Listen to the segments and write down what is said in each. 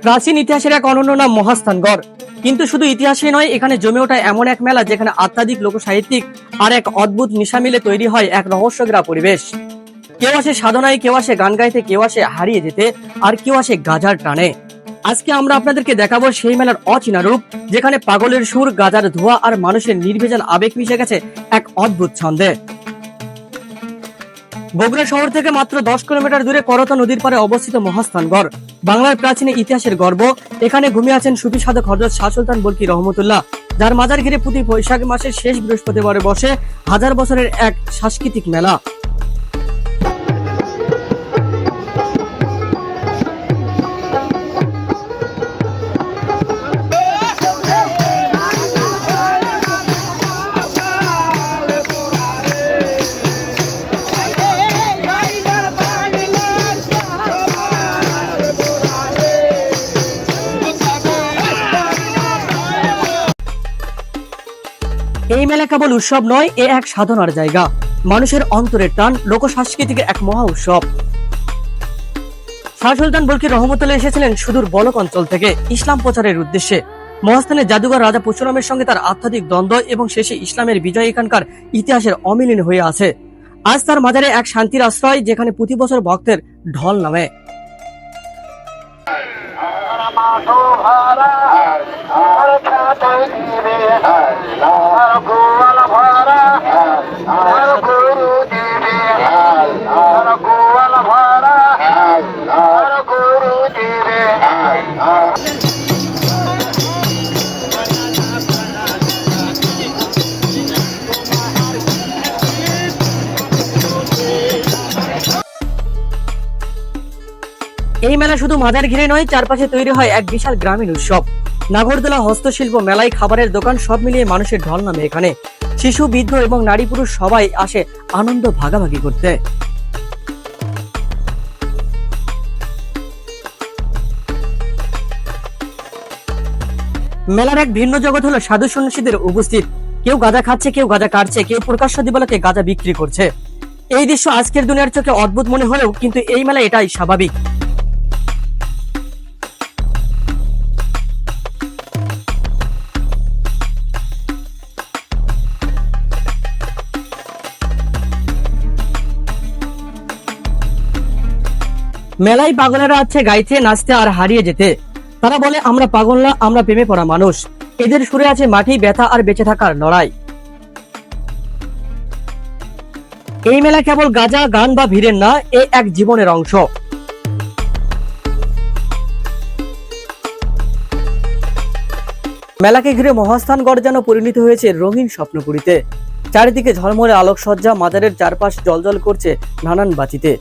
প্রাচীন ইতিহাসের এক অনন্য নাম মহাস্থানগড়। কিন্তু শুধু ইতিহাসে নয়, এখানে জমে ওঠা এমন এক মেলা যেখানে আধ্যাত্মিক লোক সাহিত্যিক আর এক অদ্ভুত নিশা মিলে তৈরি হয় এক রহস্যগ্রা পরিবেশ। কেউ আসে সাধনায়, কেউ আসে গান গাইতে, কেউ আসে হারিয়ে যেতে, আর কেউ আসে গাজার টানে। আজকে আমরা আপনাদেরকে দেখাবো সেই মেলার অচেনা রূপ, যেখানে পাগলের সুর, গাজার ধোয়া আর মানুষের নির্ভেজাল আবেগ মিশে গেছে এক অদ্ভুত ছন্দে। বগুড়া শহর থেকে মাত্র দশ কিলোমিটার দূরে করতা নদীর পারে অবস্থিত মহাস্থানগড় বাংলার প্রাচীন ইতিহাসের গর্ব। এখানে ঘুমিয়ে আছেন সুফি সাধক হজরত শাহ সুলতান বলকি রহমতুল্লাহ। যার মাজার ঘিরে প্রতি বৈশাখ মাসের শেষ বৃহস্পতিবারে বসে হাজার বছরের এক সাংস্কৃতিক মেলা। এই মেলা কেবল উৎসব নয়, এ এক সাধনার জায়গা। মানুষের অন্তরের টান লোক সংস্কৃতিকে এক মহা উৎসব। শাহ সুলতান বলকি রহমতুল্লাহ এসেছিলেন সুদূর বলক অঞ্চল থেকে, ইসলাম প্রচারের উদ্দেশ্যে। মহাস্থানের জাদুঘর রাজা পরশুরামের সঙ্গে তার আধ্যাত্মিক দ্বন্দ্ব এবং শেষে ইসলামের বিজয় এখানকার ইতিহাসের অমিলিন হয়ে আছে। আজ তার মাজারে এক শান্তির আশ্রয়, যেখানে প্রতি বছর ভক্তের ঢল নামে। আর এই মেলা শুধু মাজার ঘিরে নয় চারপাশে তৈরি হয় এক বিশাল গ্রামীণ উৎসব। নাগরদোলা হস্তশিল্প মেলায় খাবারের দোকান সব মিলিয়ে মানুষের ঢল নামে এখানে। শিশু, বৃদ্ধ এবং নারী পুরুষ সবাই আসে আনন্দ ভাগাভাগি করতে। মেলার এক ভিন্ন জগৎ হলো সাধু সন্ন্যাসীদের উপস্থিত। কেউ গাঁজা খাচ্ছে, কেউ গাঁজা কাটছে, কেউ প্রকাশ্য দিবলাকে গাঁজা বিক্রি করছে। এই দৃশ্য আজকের দুনিয়ার চোখে অদ্ভুত মনে হলেও কিন্তু এই মেলা এটাই স্বাভাবিক। মেলায় পাগলেরা আছে গাইতে নাচতে আর হারিয়ে যেতে। তারা বলে, আমরা পাগল না, আমরা প্রেমে পড়া মানুষ। এদের সুরে আছে মাটি, ব্যথা আর বেঁচে থাকার লড়াই। এই মেলা কেবল গাজা, গান বা ভিড়ের না, এ এক জীবনের অংশ। মেলাকে ঘিরে মহাস্থানগড় যেন পরিণত হয়েছে রঙিন স্বপ্নপুরীতে। চারিদিকে ঝলমলে আলোকসজ্জা, মাজারের চারপাশ জলজল করছে নানান বাতিতে।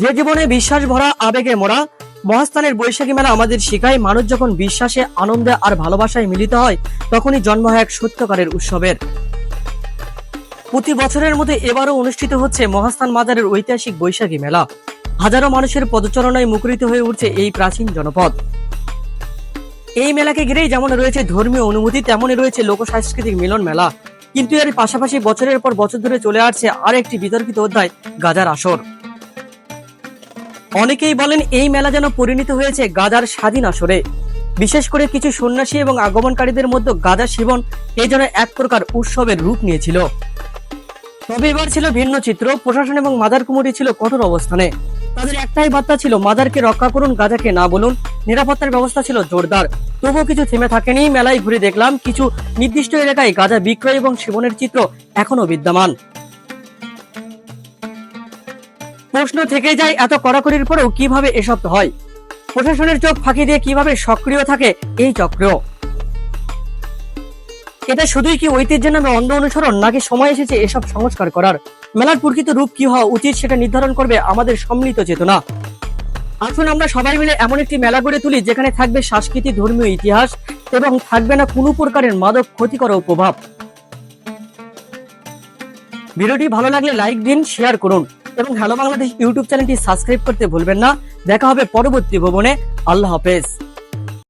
যে জীবনে বিশ্বাস ভরা আবেগে মোড়া মহাস্থানের বৈশাখী মেলা আমাদের শেখায় মানুষ যখন বিশ্বাসে, আনন্দে আর ভালোবাসায় মিলিত হয়, তখনই জন্ম হয় এক সত্যকারের উৎসবের। প্রতি বছরের মধ্যে এবারও অনুষ্ঠিত হচ্ছে মহাস্থান মাজারের ঐতিহাসিক বৈশাখী মেলা। হাজারো মানুষের পদচারণায় মুখরিত হয়ে উঠছে এই প্রাচীন জনপদ। এই মেলাকে ঘিরেই যেমন রয়েছে ধর্মীয় অনুভূতি, তেমনই রয়েছে লোক সাংস্কৃতিক মিলন মেলা। কিন্তু এর পাশাপাশি বছরের পর বছর ধরে চলে আসছে আর একটি বিতর্কিত অধ্যায়, গাজার আসর। অনেকেই বলেন এই মেলা যেন পরিণত হয়েছে গাজার স্বাধীন আসরে। বিশেষ করে কিছু সন্ন্যাসী এবং আগমনকারীদের মধ্যে গাজা সেবন এই যেন এক প্রকার উৎসবের রূপ নিয়েছিল। তবে এবার ছিল ভিন্ন চিত্র, প্রশাসন এবং মাদার কুমুরি ছিল কঠোর অবস্থানে। তাদের একটাই বার্তা ছিল, মাদারকে রক্ষা করুন, গাজাকে না বলুন। নিরাপত্তার ব্যবস্থা ছিল জোরদার। তবুও কিছু থেমে থাকেনি, মেলায় ঘুরে দেখলাম, কিছু নির্দিষ্ট এলাকায় গাজা বিক্রয় এবং সেবনের চিত্র এখনও বিদ্যমান। প্রশ্ন থেকে যায় এত কড়াকড়ির পরেও কীভাবে এসব হয়? প্রশাসনের চোখ ফাঁকি দিয়ে কীভাবে সক্রিয় থাকে এই চক্র? এটা শুধুই কি ঐতিহ্যের নামে অন্ধ অনুসরণ নাকি সময় এসেছে এসব সংস্কার করার? মেলার প্রকৃত রূপ কি হওয়া উচিত সেটা নির্ধারণ করবে আমাদের সম্মিলিত চেতনা। আসুন আমরা সবাই মিলে এমন একটি মেলা গড়ে তুলি যেখানে থাকবে সাংস্কৃতিক, ধর্মীয় ইতিহাস এবং থাকবে না কোনো প্রকারের মাদক ক্ষতিকর প্রভাব। ভিডিওটি ভালো লাগলে লাইক দিন শেয়ার করুন। এবং হ্যালো বাংলাদেশ ইউটিউব চ্যানেলটি সাবস্ক্রাইব করতে ভুলবেন না। দেখা হবে পরবর্তী ভবনে। আল্লাহ হাফেজ।